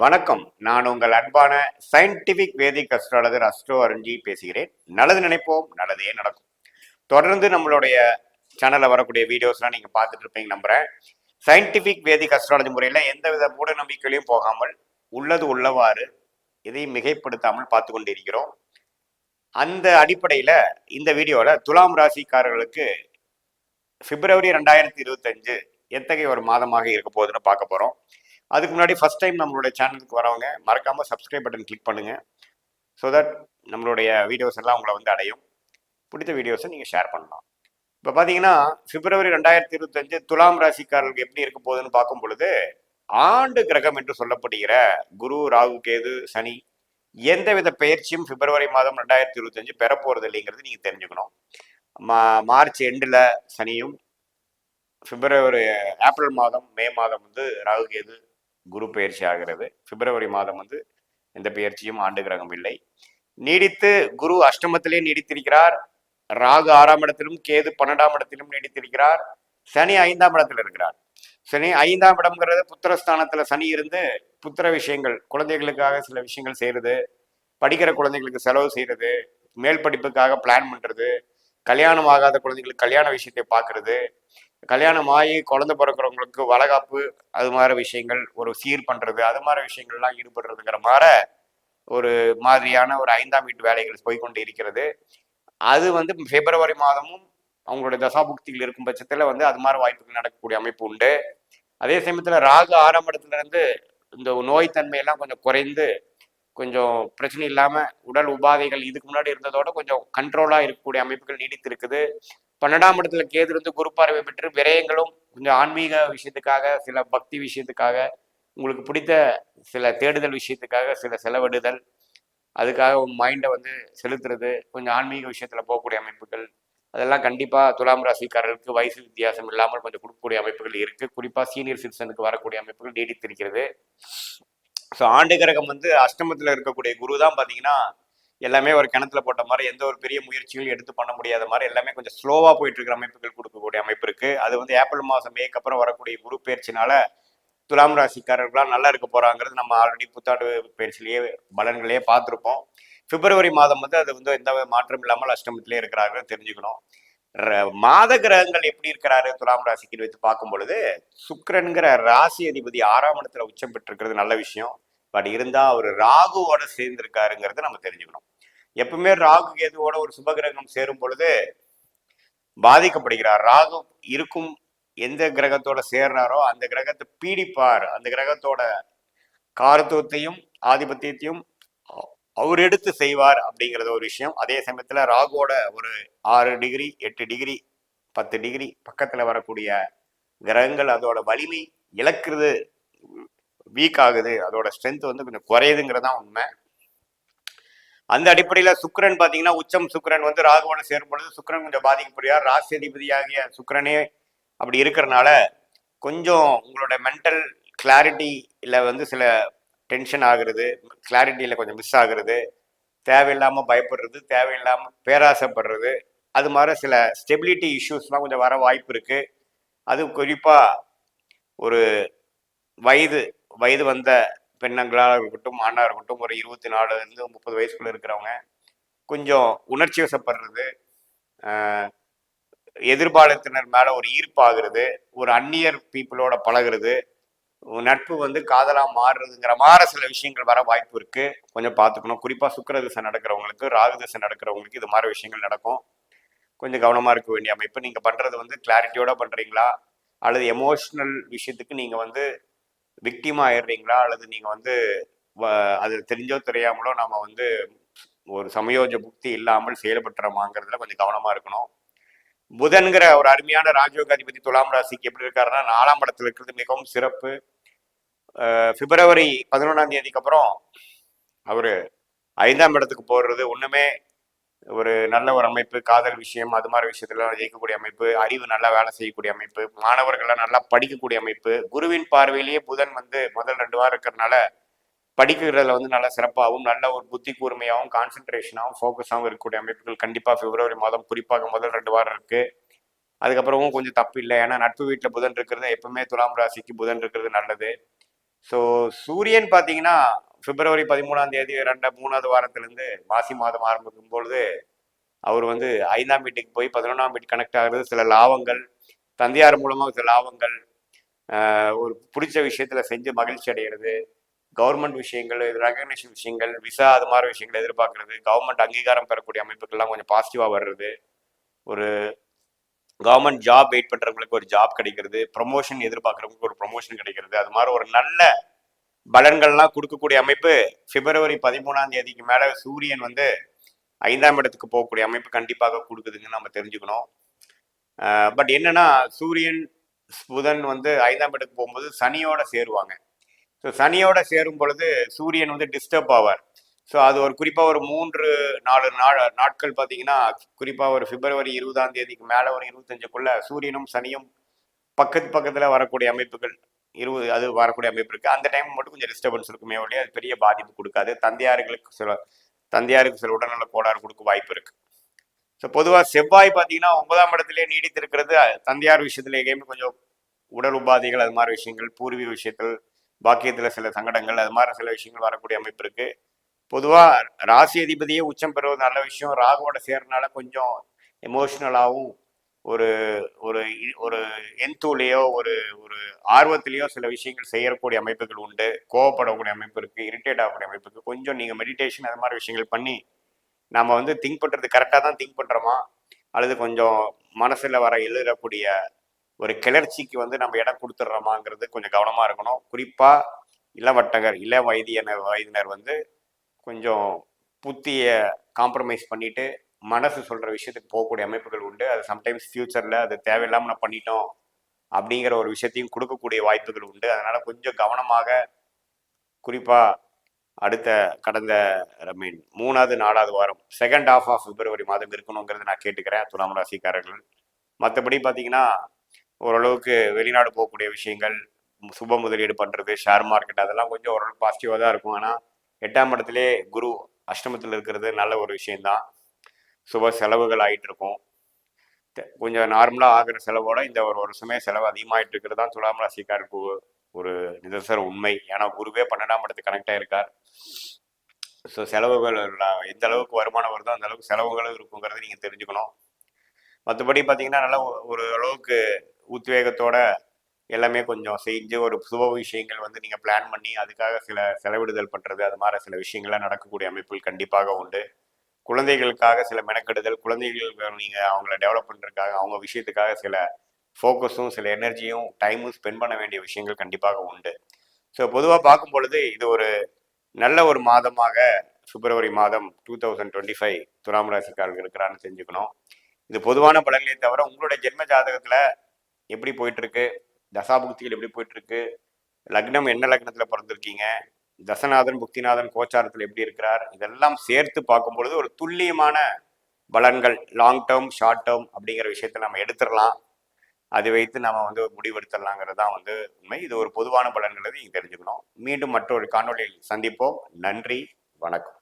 வணக்கம். நான் உங்கள் அன்பான scientific Vedic astrologer Astro Arunchi பேசுகிறேன். நல்லது நினைப்போம் நல்லதே நடக்கும். தொடர்ந்து நம்மளுடைய சேனலில் வரக்கூடிய வீடியோஸ்லாம் நீங்கள் பார்த்துட்டு இருப்பீங்க நம்புகிறேன் சயின்டிபிக் வேதிக் அஸ்ட்ராலஜி முறையில் எந்தவித மூட நம்பிக்கையிலையும் போகாமல் உள்ளது உள்ளவாறு இதையும் மிகைப்படுத்தாமல் பார்த்து கொண்டிருக்கிறோம். அந்த அடிப்படையில் இந்த வீடியோவில் துலாம் ராசிக்காரர்களுக்கு பிப்ரவரி ரெண்டாயிரத்தி இருபத்தஞ்சு எத்தகைய ஒரு மாதமாக இருக்க போகுதுன்னு பார்க்க போகிறோம் அதுக்கு முன்னாடி ஃபர்ஸ்ட் டைம் நம்மளுடைய சேனலுக்கு வரவங்க மறக்காமல் சப்ஸ்கிரைப் பட்டன் கிளிக் பண்ணுங்கள் ஸோ தட் நம்மளுடைய வீடியோஸ் எல்லாம் உங்களை வந்து அடையும். பிடித்த வீடியோஸை நீங்கள் ஷேர் பண்ணலாம். இப்போ பார்த்தீங்கன்னா பிப்ரவரி ரெண்டாயிரத்தி இருபத்தஞ்சு துலாம் ராசிக்காரர்களுக்கு எப்படி இருக்க போகுதுன்னு பார்க்கும் பொழுது ஆண்டு கிரகம் என்று சொல்லப்படுகிற குரு ராகு கேது சனி எந்தவித பயிற்சியும் பிப்ரவரி மாதம் ரெண்டாயிரத்தி இருபத்தஞ்சு பெற போகிறது இல்லைங்கிறது நீங்கள் தெரிஞ்சுக்கணும். மா மார்ச் எண்டில் சனியும் பிப்ரவரி ஏப்ரல் மாதம் மே மாதம் வந்து ராகு கேது குரு பயிற்சி ஆகிறது. பிப்ரவரி மாதம் வந்து எந்த பயிற்சியும் ஆண்டு கிரகம் இல்லை. நீடித்து குரு அஷ்டமத்திலே நீடித்திருக்கிறார். ராகு ஆறாம் இடத்திலும் கேது பன்னெண்டாம் இடத்திலும் நீடித்திருக்கிறார். சனி ஐந்தாம் இடத்துல இருக்கிறார். சனி ஐந்தாம் இடம்ங்கிறது புத்திரஸ்தானத்துல சனி இருந்து புத்திர விஷயங்கள் குழந்தைகளுக்காக சில விஷயங்கள் செய்யறது படிக்கிற குழந்தைகளுக்கு செலவு செய்யறது மேல் படிப்புக்காக பிளான் பண்றது கல்யாணம் ஆகாத குழந்தைகளுக்கு கல்யாண விஷயத்தை பார்க்கறது கல்யாணம் ஆகி குழந்தை பிறக்கிறவங்களுக்கு வளகாப்பு அது மாதிரி விஷயங்கள் ஒரு சீர் பண்ணுறது அது மாதிரி விஷயங்கள்லாம் ஈடுபடுறதுங்கிற மாதிரி ஒரு மாதிரியான ஒரு ஐந்தாம் வீட்டு வேலைகள் போய்கொண்டு இருக்கிறது. அது வந்து பிப்ரவரி மாதமும் அவங்களுடைய தசாபுக்திகள் இருக்கும் பட்சத்தில் வந்து அது மாதிரி வாய்ப்புகள் நடக்கக்கூடிய அமைப்பு உண்டு. அதே சமயத்தில் ராகு ஆறாம் இருந்து இந்த நோய் தன்மையெல்லாம் கொஞ்சம் குறைந்து கொஞ்சம் பிரச்சனை இல்லாமல் உடல் உபாதைகள் இதுக்கு முன்னாடி இருந்ததோட கொஞ்சம் கண்ட்ரோலாக இருக்கக்கூடிய அமைப்புகள் நீடித்து இருக்குது பன்னெண்டாம் இடத்துல கேது இருந்து குரு பார்வை பெற்று விரயங்களும் கொஞ்சம் ஆன்மீக விஷயத்துக்காக சில பக்தி விஷயத்துக்காக உங்களுக்கு பிடித்த சில தேடுதல் விஷயத்துக்காக சில செலவிடுதல் அதுக்காக உங்க மைண்டை வந்து செலுத்துறது கொஞ்சம் ஆன்மீக விஷயத்துல போகக்கூடிய அமைப்புகள் அதெல்லாம் கண்டிப்பா துலாம் ராசிக்காரர்களுக்கு வயசு வித்தியாசம் இல்லாமல் கொஞ்சம் கொடுக்கக்கூடிய அமைப்புகள் இருக்கு. குறிப்பா சீனியர் சிட்டிசனுக்கு வரக்கூடிய அமைப்புகள் நீடித்திருக்கிறது. ஸோ ஆண்டு கிரகம் வந்து அஷ்டமத்தில் இருக்கக்கூடிய குரு தான் பார்த்தீங்கன்னா எல்லாமே ஒரு கிணத்துல போட்ட மாதிரி எந்த ஒரு பெரிய முயற்சிகளும் எடுத்து பண்ண முடியாத மாதிரி எல்லாமே கொஞ்சம் ஸ்லோவாக போயிட்டு இருக்கிற அமைப்புகள் கொடுக்கக்கூடிய அமைப்பு இருக்கு. அது வந்து ஏப்ரல் மாதம் மேக்கு அப்புறம் வரக்கூடிய குரு பயிற்சினால துலாம் ராசிக்காரர்களாம் நல்லா இருக்க போறாங்கிறது நம்ம ஆல்ரெடி புத்தாண்டு பயிற்சியிலேயே பலன்களையே பார்த்துருப்போம். பிப்ரவரி மாதம் வந்து அது வந்து எந்த மாற்றம் இல்லாமல் அஷ்டமத்திலே இருக்கிறாங்க தெரிஞ்சுக்கணும். ர- மாத கிரகங்கள் எப்படி இருக்கிறாரு துலாம் ராசிக்கு வைத்து பார்க்கும் பொழுது சுக்கிரன்கிற ராசி அதிபதி ஆறாம் இடத்துல உச்சம் பெற்றிருக்கிறது நல்ல விஷயம். பட் இருந்தா அவர் ராகுவோட சேர்ந்திருக்காருங்கிறத நம்ம தெரிஞ்சுக்கணும். எப்பவுமே ராகு கேதுவோட ஒரு சுபகிரகம் சேரும் பொழுது பாதிக்கப்படுகிறார். ராகு இருக்கும் எந்த கிரகத்தோட சேர்றாரோ அந்த கிரகத்தை பீடிப்பார். அந்த கிரகத்தோட காரத்துவத்தையும் ஆதிபத்தியத்தையும் அவர் எடுத்து செய்வார் அப்படிங்கிறது ஒரு விஷயம். அதே சமயத்துல ராகுவோட ஒரு ஆறு டிகிரி எட்டு டிகிரி பத்து டிகிரி பக்கத்துல வரக்கூடிய கிரகங்கள் அதோட வலிமை இழக்கிறது வீக் ஆகுது. அதோட ஸ்ட்ரென்த் வந்து கொஞ்சம் குறையுதுங்கிறதான் உண்மை. அந்த அடிப்படையில சுக்கரன் பாத்தீங்கன்னா உச்சம் சுக்கரன் வந்து ராகுவோட சேரும் பொழுது சுக்கரன் கொஞ்சம் பாதிக்கப்படுகிறார் ராசி அதிபதியாகிய சுக்கிரனே அப்படி இருக்கிறனால கொஞ்சம் உங்களோட மென்டல் கிளாரிட்டியில் வந்து சில டென்ஷன் ஆகுறது கிளாரிட்டியில் கொஞ்சம் மிஸ் ஆகுறது தேவையில்லாமல் பயப்படுறது தேவையில்லாமல் பேராசைப்படுறது அது மாதிரி சில ஸ்டெபிலிட்டி இஷ்யூஸ்லாம் கொஞ்சம் வர வாய்ப்பு இருக்குது அது குறிப்பாக ஒரு வயது வயது வந்த பெண்ணங்களாக இருக்கட்டும் ஆணாக இருக்கட்டும் ஒரு இருபத்தி நாலுலேருந்து முப்பது வயசுக்குள்ளே இருக்கிறவங்க கொஞ்சம் உணர்ச்சி வசப்படுறது எதிர்பாலத்தினர் மேலே ஒரு ஈர்ப்பாகிறது ஒரு அந்நியர் பீப்புளோட பழகுறது நட்பு வந்து காதலாக மாறுறதுங்கிற மாதிரி சில விஷயங்கள் வர வாய்ப்பு இருக்குது கொஞ்சம் பார்த்துக்கணும் குறிப்பாக சுக்கிர திசை நடக்கிறவங்களுக்கு ராகு திசை நடக்கிறவங்களுக்கு இது மாதிரி விஷயங்கள் நடக்கும். கொஞ்சம் கவனமாக இருக்க வேண்டிய அமைப்பு. நீங்கள் பண்ணுறது வந்து கிளாரிட்டியோட பண்ணுறீங்களா அல்லது எமோஷ்னல் விஷயத்துக்கு நீங்கள் வந்து விக்டிமா ஆயிடுறீங்களா? அல்லது நீங்க வந்து வ- அது தெரிஞ்சோ தெரியாமலோ நாம வந்து ஒரு சமயோஜ புக்தி இல்லாமல் செயல்பட்டுறோமாங்கிறதுல கொஞ்சம் கவனமா இருக்கணும். புதன்கிற ஒரு அருமையான ராஜயோக அதிபதி துலாம் ராசிக்கு எப்படி இருக்காருன்னா நாலாம் படத்தில் இருக்கிறது மிகவும் சிறப்பு. அஹ் பிப்ரவரி பதினொன்றாம் தேதிக்கு அப்புறம் அவரு ஐந்தாம் இடத்துக்கு போடுறது ஒண்ணுமே ஒரு நல்ல ஒரு அமைப்பு காதல் விஷயம் அது மாதிரி விஷயத்துல ஜெயிக்கக்கூடிய அமைப்பு அறிவு நல்லா வேலை செய்யக்கூடிய அமைப்பு மாணவர்கள்லாம் நல்லா படிக்கக்கூடிய அமைப்பு குருவின் பார்வையிலேயே புதன் வந்து முதல் ரெண்டு வாரம் இருக்கிறதுனால படிக்கிறதுல வந்து நல்ல சிறப்பாகவும் நல்ல ஒரு புத்தி கூர்மையாகவும் கான்சென்ட்ரேஷனாகவும் ஃபோக்கஸாகவும் இருக்கக்கூடிய அமைப்புகள் கண்டிப்பாக பிப்ரவரி மாதம் குறிப்பாக முதல் ரெண்டு வாரம் இருக்கு. அதுக்கப்புறமும் கொஞ்சம் தப்பு இல்லை. ஏன்னா நட்பு வீட்டில் புதன் இருக்கிறது எப்பவுமே துலாம் ராசிக்கு புதன் இருக்கிறது நல்லது. ஸோ சூரியன் பார்த்தீங்கன்னா பிப்ரவரி பதிமூணாம் தேதி ரெண்டு மூணாவது வாரத்திலேருந்து மாசி மாதம் ஆரம்பிக்கும் பொழுது அவர் வந்து ஐந்தாம் வீட்டுக்கு போய் பதினொன்றாம் வீட்டு கனெக்ட் ஆகிறது சில லாபங்கள் தந்தையார் மூலமாக சில லாபங்கள் ஒரு பிடிச்ச விஷயத்தில் செஞ்சு மகிழ்ச்சி அடைகிறது கவர்மெண்ட் விஷயங்கள் ரெகக்னேஷன் விஷயங்கள் விசா அது மாதிரி விஷயங்களை எதிர்பார்க்கறது கவர்மெண்ட் அங்கீகாரம் பெறக்கூடிய அமைப்புகள்லாம் கொஞ்சம் பாசிட்டிவாக வர்றது ஒரு கவர்மெண்ட் ஜாப் வெயிட் பண்ணுறவங்களுக்கு ஒரு ஜாப் கிடைக்கிறது ப்ரொமோஷன் எதிர்பார்க்குறவங்களுக்கு ஒரு ப்ரொமோஷன் கிடைக்கிறது அது மாதிரி ஒரு நல்ல பலன்கள்லாம் கொடுக்கக்கூடிய அமைப்பு பிப்ரவரி பதிமூணாம் தேதிக்கு மேலே சூரியன் வந்து ஐந்தாம் இடத்துக்கு போகக்கூடிய அமைப்பு கண்டிப்பாக கொடுக்குதுன்னு நம்ம தெரிஞ்சுக்கணும். பட் என்னன்னா சூரியன் புதன் வந்து ஐந்தாம் இடத்துக்கு போகும்போது சனியோட சேருவாங்க. ஸோ சனியோட சேரும் பொழுது சூரியன் வந்து டிஸ்டர்ப் ஆவார். ஸோ அது ஒரு குறிப்பாக ஒரு மூன்று நாலு நாள் நாட்கள் பார்த்தீங்கன்னா குறிப்பாக ஒரு பிப்ரவரி இருபதாம் தேதிக்கு மேலே ஒரு இருபத்தஞ்சுக்குள்ள சூரியனும் சனியும் பக்கத்து பக்கத்தில் வரக்கூடிய அமைப்புகள் இருபது அது வரக்கூடிய அமைப்பு இருக்குது அந்த டைம் மட்டும் கொஞ்சம் டிஸ்டர்பன்ஸ் இருக்குமே ஒழிய அது பெரிய பாதிப்பு கொடுக்காது. தந்தையார்களுக்கு சில தந்தையாருக்கு சில உடல்நல கோளாறு கொடுக்க வாய்ப்பு இருக்கு. ஸோ பொதுவாக செவ்வாய் பார்த்தீங்கன்னா ஒன்பதாம் இடத்துலேயே நீடித்திருக்கிறது. தந்தையார் விஷயத்துல எங்கேயுமே கொஞ்சம் உடல் உபாதைகள் அது மாதிரி விஷயங்கள் பூர்வீக விஷயத்தில் பாக்கியத்தில் சில சங்கடங்கள் அது மாதிரி சில விஷயங்கள் வரக்கூடிய அமைப்பு இருக்கு. பொதுவாக ராசி அதிபதியே உச்சம் பெறுவது நல்ல விஷயம். ராகுவோட சேர்றனால கொஞ்சம் எமோஷ்னலாகவும் ஒரு ஒரு இ- ஒரு எந்தூலையோ ஒரு ஒரு ஆர்வத்திலேயோ சில விஷயங்கள் செய்யக்கூடிய அமைப்புகள் உண்டு. கோவப்படக்கூடிய அமைப்பு இருக்குது இரிட்டேட் ஆகக்கூடிய அமைப்பு இருக்குது கொஞ்சம் நீங்கள் மெடிடேஷன் அது மாதிரி விஷயங்கள் பண்ணி நம்ம வந்து திங்க் பண்ணுறது கரெக்டாக தான் திங்க் பண்ணுறோமா அல்லது கொஞ்சம் மனசில் வர எழுதக்கூடிய ஒரு கிளர்ச்சிக்கு வந்து நம்ம இடம் கொடுத்துட்றோமாங்கிறது கொஞ்சம் கவனமாக இருக்கணும். குறிப்பாக இளவட்டகர் இள வயதியனர் வயதினர் வந்து கொஞ்சம் புத்தியை காம்ப்ரமைஸ் பண்ணிட்டு மனசு சொல்ற விஷயத்துக்கு போகக்கூடிய அமைப்புகள் உண்டு. அது சம்டைம்ஸ் ஃபியூச்சர்ல அது தேவையில்லாம நான் பண்ணிட்டோம் அப்படிங்கிற ஒரு விஷயத்தையும் கொடுக்கக்கூடிய வாய்ப்புகள் உண்டு. அதனால கொஞ்சம் கவனமாக குறிப்பா அடுத்த கடந்த மீன் மூணாவது நாலாவது வாரம் செகண்ட் ஹாஃப் ஆஃப் பிப்ரவரி மாதம் இருக்கணுங்கிறது நான் கேட்டுக்கிறேன். துலாம் ராசிக்காரர்கள். மற்றபடி பார்த்தீங்கன்னா ஓரளவுக்கு வெளிநாடு போகக்கூடிய விஷயங்கள் சுப முதலீடு பண்ணுறது ஷேர் மார்க்கெட் அதெல்லாம் கொஞ்சம் ஓரளவுக்கு பாசிட்டிவாக தான் இருக்கும். ஆனால் எட்டாம் இடத்துலேயே குரு அஷ்டமத்தில் இருக்கிறது நல்ல ஒரு விஷயம்தான். சுப செலவுகள் ஆகிட்டு இருக்கும் கொஞ்சம் நார்மலாக ஆகிற செலவோட இந்த ஒரு வருஷமே செலவு அதிகமாகிட்டு இருக்கிறது தான் துலாம் ராசிக்காருக்கு ஒரு நிதர்சன உண்மை. ஏன்னா குருவே பன்னெண்டாம் இடத்துக்கு கனெக்ட் இருக்கார் ஸோ செலவுகள் எந்த அளவுக்கு வருமானம் வருதோ அந்த அளவுக்கு செலவுகளும் இருக்குங்கிறத நீங்கள் தெரிஞ்சுக்கணும். மற்றபடி பார்த்தீங்கன்னா நல்லா ஒரு அளவுக்கு உத்வேகத்தோட எல்லாமே கொஞ்சம் செஞ்சு ஒரு சுப விஷயங்கள் வந்து நீங்கள் பிளான் பண்ணி அதுக்காக சில செலவிடுதல் பண்ணுறது அது மாதிரி சில விஷயங்கள்லாம் நடக்கக்கூடிய அமைப்புகள் கண்டிப்பாக உண்டு. குழந்தைகளுக்காக சில மெனக்கெடுதல் குழந்தைகளுக்கு நீங்கள் அவங்கள டெவலப் பண்ணுறதுக்காக அவங்க விஷயத்துக்காக சில ஃபோக்கஸும் சில எனர்ஜியும் டைமும் ஸ்பெண்ட் பண்ண வேண்டிய விஷயங்கள் கண்டிப்பாக உண்டு. ஸோ பொதுவாக பார்க்கும் பொழுது இது ஒரு நல்ல ஒரு மாதமாக பிப்ரவரி மாதம் டூ தௌசண்ட் டுவெண்ட்டி ஃபைவ் துலாம் ராசிக்காரர்கள் இருக்கிறான்னு தெரிஞ்சுக்கணும். இது பொதுவான பலன்களே தவிர உங்களுடைய ஜென்ம ஜாதகத்தில் எப்படி போயிட்டுருக்கு தசாபுக்திகள் எப்படி போயிட்டுருக்கு லக்னம் என்ன லக்னத்தில் பிறந்திருக்கீங்க? தசநாதன் புக்திநாதன் கோச்சாரத்தில் எப்படி இருக்கிறார் இதெல்லாம் சேர்த்து பார்க்கும் பொழுது ஒரு துல்லியமான பலன்கள் லாங் டேர்ம் ஷார்ட் டேர்ம் அப்படிங்கிற விஷயத்தை நம்ம எடுத்துடலாம். அதை வைத்து நம்ம வந்து முடிவெடுத்துடலாங்கிறது தான் வந்து உண்மை. இது ஒரு பொதுவான பலன்கிறது நீங்கள் தெரிஞ்சுக்கணும். மீண்டும் மற்றொரு காணொலியில் சந்திப்போம். நன்றி வணக்கம்.